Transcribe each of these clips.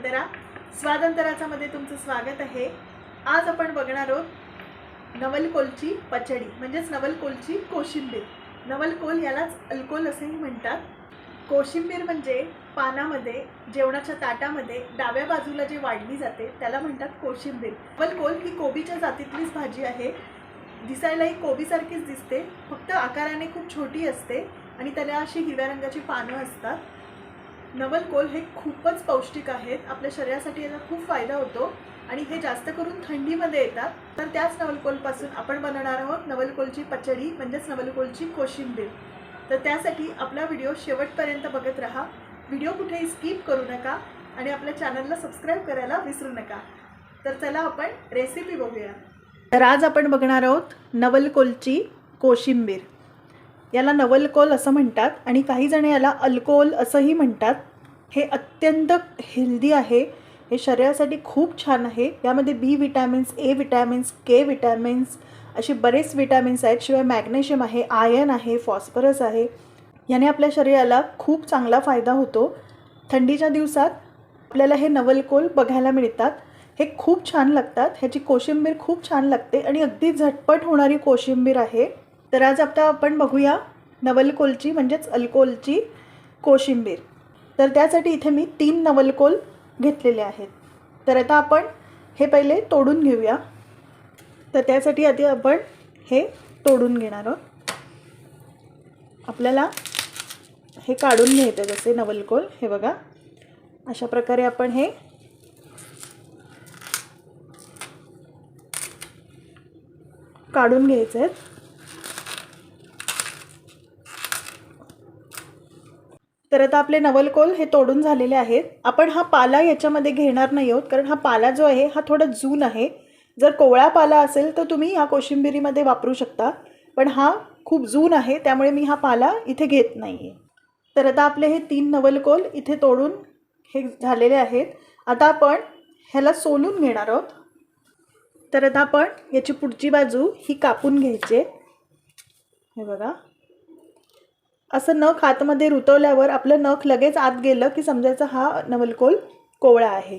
अंतरा स्वादंतराचामध्ये तुमचं स्वागत आहे. आज आपण बघणार आहोत नवलकोलची पचडी म्हणजेच नवलकोलची कोशिंबीर. नवलकोल यालाच अल्कोल असेही म्हणतात. कोशिंबीर म्हणजे पानामध्ये जेवणाच्या ताटामध्ये डाव्या बाजूला जे वाढली जाते त्याला म्हणतात कोशिंबीर. नवलकोल ही कोबीच्या जातीतलीच भाजी आहे. दिसायलाही कोबीसारखीच दिसते फक्त आकाराने खूप छोटी असते आणि त्याला अशी हिरव्या रंगाची पानं असतात. नवलकोल हे खूपच पौष्टिक आहेत. आपल्या शरीरासाठी याचा खूप फायदा होतो. आणि हे जास्त करून थंडीमध्ये येतात. तर त्याच नवलकोलपासून आपण बनवणार आहोत नवलकोलची पचडी म्हणजेच नवलकोलची कोशिंबीर. तर त्यासाठी आपला व्हिडिओ शेवटपर्यंत बघत राहा. व्हिडिओ कुठेही स्किप करू नका आणि आपल्या चॅनलला सबस्क्राईब करायला विसरू नका. तर चला आपण रेसिपी बघूया. तर आज आपण बघणार आहोत नवलकोलची कोशिंबीर. याला नवलकोल असं म्हणतात आणि काही जण याला अल्कोहोल असंही म्हणतात. हे अत्यंत हेल्दी आहे. हे शरीरासाठी खूप छान आहे. यामध्ये B vitamins A vitamins K vitamins असे बरेच विटॅमिन्स आहेत. शिवाय मॅग्नेशियम आहे आयर्न आहे फॉस्फरस आहे. याने आपल्या शरीराला खूप चांगला फायदा होतो. थंडीच्या दिवसात आपल्याला हे नवलकोल बघायला मिळतात. हे खूप छान लागतात. ह्याची कोशिंबीर खूप छान लागते आणि अगदी झटपट होणारी कोशिंबीर आहे. तर आज आता आपण बघूया नवलकोलची म्हणजेच अल्कोलची कोशिंबीर. तर त्यासाठी इथे मी तीन नवलकोल घेतलेले आहेत. तर आता आपण हे पहिले तोडून घेऊया. तर त्यासाठी आधी आपण हे तोडून घेणार आहोत. आपल्याला हे काढून घ्यायचं जसे नवलकोल हे बघा. अशा प्रकारे आपण हे काढून घ्यायचं आहे तर आता आपले नवलकोल हे तोडून झालेले आहेत. आपण हा पाला याच्यामध्ये घेणार नाही आहोत कारण हा पाला जो आहे हा थोडा जून आहे. जर कोवळा पाला असेल तर तुम्ही या कोशिंबिरीमध्ये वापरू शकता. पण हा खूप जून आहे त्यामुळे मी हा पाला इथे घेत नाही आहे तर आता आपले हे तीन नवलकोल इथे तोडून हे झालेले आहेत. आता आपण ह्याला सोलून घेणार आहोत. तर आता आपण याची पुढची बाजू ही कापून घ्यायची आहे. हे बघा. असं नख आतमध्ये रुतवल्यावर आपलं नख लगेच आत गेलं की समजायचं हा नवलकोल कोवळा आहे.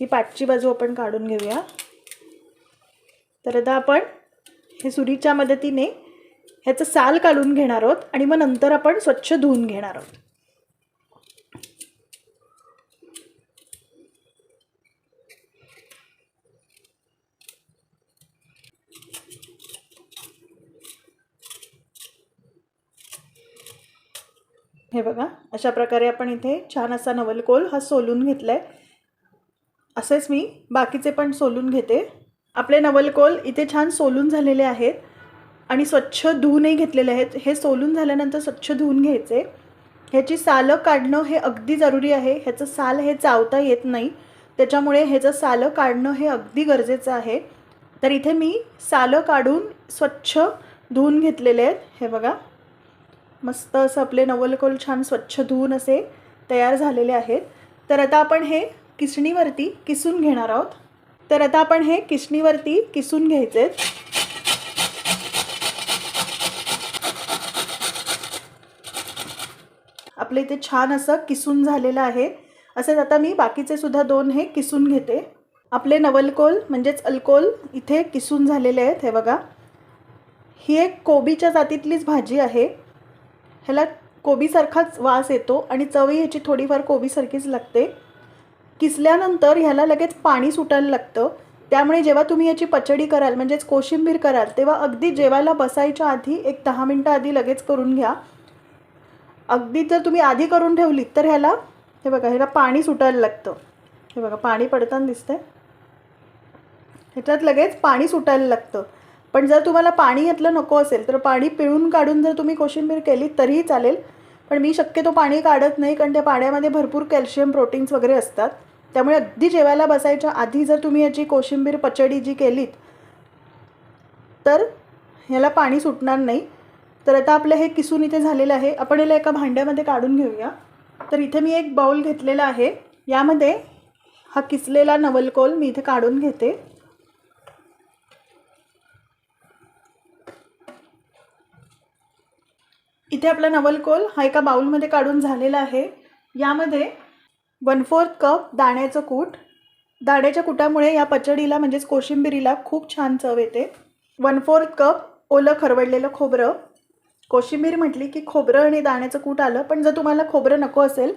ही पाठची बाजू आपण काढून घेऊया. तर आता आपण हे सुरीच्या मदतीने ह्याचं साल काढून घेणार आहोत आणि मग नंतर आपण स्वच्छ धुवून घेणार आहोत. हे बघा अशा प्रकारे आपण इथे छान असा नवलकोल हा सोलून घेतला आहे असेच मी बाकीचे पण सोलून घेते. आपले नवलकोल इथे छान सोलून झालेले आहेत आणि स्वच्छ धुवूनही घेतलेले आहेत. हे सोलून झाल्यानंतर स्वच्छ धुवून घ्यायचे. ह्याची सालं काढणं हे अगदी जरुरी आहे. ह्याचं साल हे चावता येत नाही. त्याच्यामुळे ह्याचं सालं काढणं हे अगदी गरजेचं आहे. तर इथे मी सालं काढून स्वच्छ धुवून घेतलेले आहेत. हे बघा. मस्त असं आपले नवलकोल छान स्वच्छ धुवून असे तयार झालेले आहेत. तर आता आपण हे किसणीवरती किसून घेणार आहोत. तर आता आपण हे किसणीवरती किसून घ्यायचे आहेत. आपलं इथे छान असं किसून झालेलं आहे. असेच आता मी बाकीचे सुद्धा दोन हे किसून घेते. आपले नवलकोल म्हणजेच अल्कोल इथे किसून झालेले आहेत हे बघा. ही एक कोबीच्या जातीतलीच भाजी आहे. ह्याला कोबीसारखाच वास येतो आणि चवही ह्याची थोडीफार कोबीसारखीच लागते. किसल्यानंतर ह्याला लगेच पाणी सुटायला लागतं. त्यामुळे जेव्हा तुम्ही याची पचडी कराल म्हणजेच कोशिंबीर कराल तेव्हा अगदी जेवायला बसायच्या आधी एक दहा मिनटं आधी लगेच करून घ्या. अगदी जर तुम्ही आधी करून ठेवली तर ह्याला हे बघा ह्याला पाणी सुटायला लागतं. हे बघा पाणी पडताना दिसतंय. ह्याच्यात लगेच पाणी सुटायला लागतं. पण जर तुम्हाला पाणी यातलं नको असेल तर पाणी पिळून काढून जर तुम्ही कोशिंबीर केली तरीही चालेल. पण मी शक्यतो पाणी काढत नाही कारण त्या पाण्यामध्ये भरपूर कॅल्शियम प्रोटीन्स वगैरे असतात. त्यामुळे अगदी जेवायला बसायच्या आधी जर तुम्ही याची कोशिंबीर पचडी जी केलीत तर ह्याला पाणी सुटणार नाही. तर आता आपलं हे किसून इथे झालेलं आहे. आपण याला एका भांड्यामध्ये काढून घेऊया. तर इथे मी एक बाउल घेतलेला आहे. यामध्ये हा किसलेला नवलकोल मी इथे काढून घेते. इथे आपला नवलकोल हा एका बाऊलमध्ये काढून झालेला आहे. यामध्ये वन फोर्थ कप दाण्याचं कूट. दाण्याच्या कुटामुळे या पचडीला म्हणजेच कोशिंबिरीला खूप छान चव येते. वन फोर्थ कप ओलं खरवडलेलं खोबरं. कोशिंबीर म्हटली की खोबरं आणि दाण्याचं कूट आलं पण जर तुम्हाला खोबरं नको असेल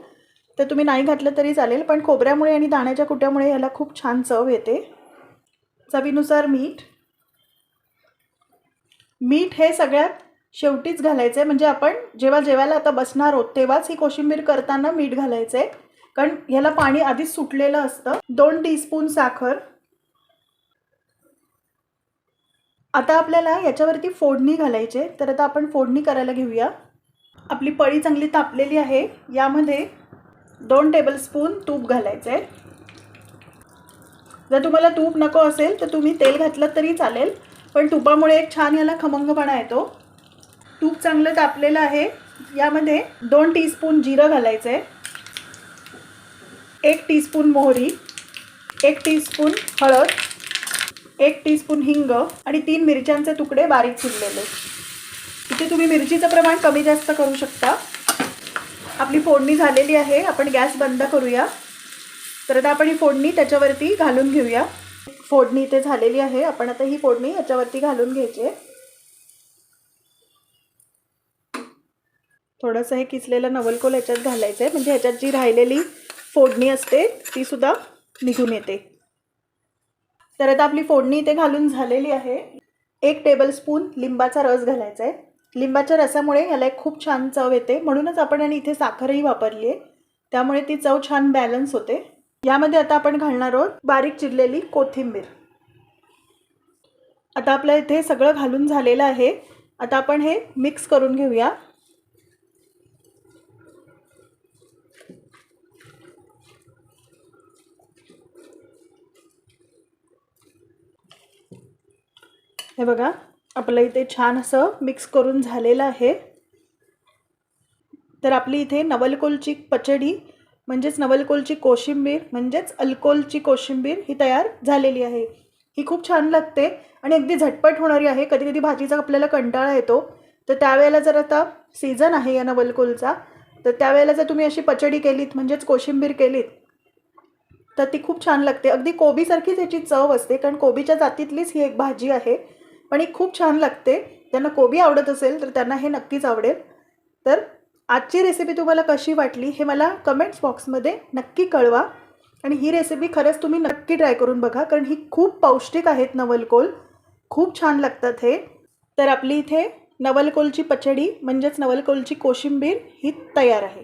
तर तुम्ही नाही घातलं तरी चालेल पण खोबऱ्यामुळे आणि दाण्याच्या कुट्यामुळे याला खूप छान चव येते. चवीनुसार मीठ. मीठ हे सगळ्यात शेवटीच घालायचं आहे म्हणजे आपण जेव्हा जेवायला आता बसणार आहोत तेव्हाच ही कोशिंबीर करताना मीठ घालायचं आहे कारण ह्याला पाणी आधीच सुटलेलं असतं. दोन टीस्पून साखर. आता आपल्याला याच्यावरती फोडणी घालायचे तर आता आपण फोडणी करायला घेऊया. आपली पळी चांगली तापलेली आहे. यामध्ये दोन टेबलस्पून तूप घालायचं आहे जर तुम्हाला तूप नको असेल तर तुम्ही तेल घातलं तरी चालेल. पण तुपामुळे एक छान याला खमंगपणा येतो. तूप चांगलं तापलेलं आहे. यामध्ये दोन टीस्पून जिरं घालायचं आहे एक टीस्पून मोहरी. एक टीस्पून हळद. एक टीस्पून हिंग आणि तीन मिरच्यांचे तुकडे बारीक चिरलेले. इथे तुम्ही मिरचीचं प्रमाण कमी जास्त करू शकता. आपली फोडणी झालेली आहे. आपण गॅस बंद करूया. तर आता आपण ही फोडणी त्याच्यावरती घालून घेऊया. फोडणी इथे झालेली आहे. आपण आता ही फोडणी याच्यावरती घालून घ्यायची आहे. थोडंसं हे किसलेलं नवलकोल ह्याच्यात घालायचं आहे म्हणजे ह्याच्यात जी राहिलेली फोडणी असते ती सुद्धा निघून येते. तर आता आपली फोडणी इथे घालून झालेली आहे. एक टेबलस्पून लिंबाचा रस घालायचा आहे लिंबाच्या रसामुळे ह्याला एक खूप छान चव येते. म्हणूनच आपण आणि इथे साखरही वापरली आहे. त्यामुळे ती चव छान बॅलन्स होते. यामध्ये आता आपण घालणार आहोत बारीक चिरलेली कोथिंबीर. आता आपलं इथे सगळं घालून झालेलं आहे. आता आपण हे मिक्स करून घेऊया. हे बघा आपलं इथे छान असं मिक्स करून झालेलं आहे. तर आपली इथे नवलकोलची पचडी म्हणजेच नवलकोलची कोशिंबीर म्हणजेच अल्कोलची कोशिंबीर ही तयार झालेली आहे. ही खूप छान लागते आणि अगदी झटपट होणारी आहे. कधी कधी भाजीचा आपल्याला कंटाळा येतो. तर त्यावेळेला जर आता सीझन आहे या नवलकोलचा तर त्यावेळेला जर तुम्ही अशी पचडी केलीत म्हणजेच कोशिंबीर केलीत तर ती खूप छान लागते. अगदी कोबीसारखीच याची चव असते कारण कोबीच्या जातीतलीच ही एक भाजी आहे. पण ही खूप छान लागते. ज्यांना कोबी आवडत असेल तर त्यांना हे नक्कीच आवडेल. तर आजची रेसिपी तुम्हाला कशी वाटली हे मला कमेंट्स बॉक्समध्ये नक्की कळवा. आणि ही रेसिपी खरंच तुम्ही नक्की ट्राय करून बघा कारण ही खूप पौष्टिक आहेत नवलकोल खूप छान लागतात हे. तर आपली इथे नवलकोलची पचडी म्हणजेच नवलकोलची कोशिंबीर ही तयार आहे.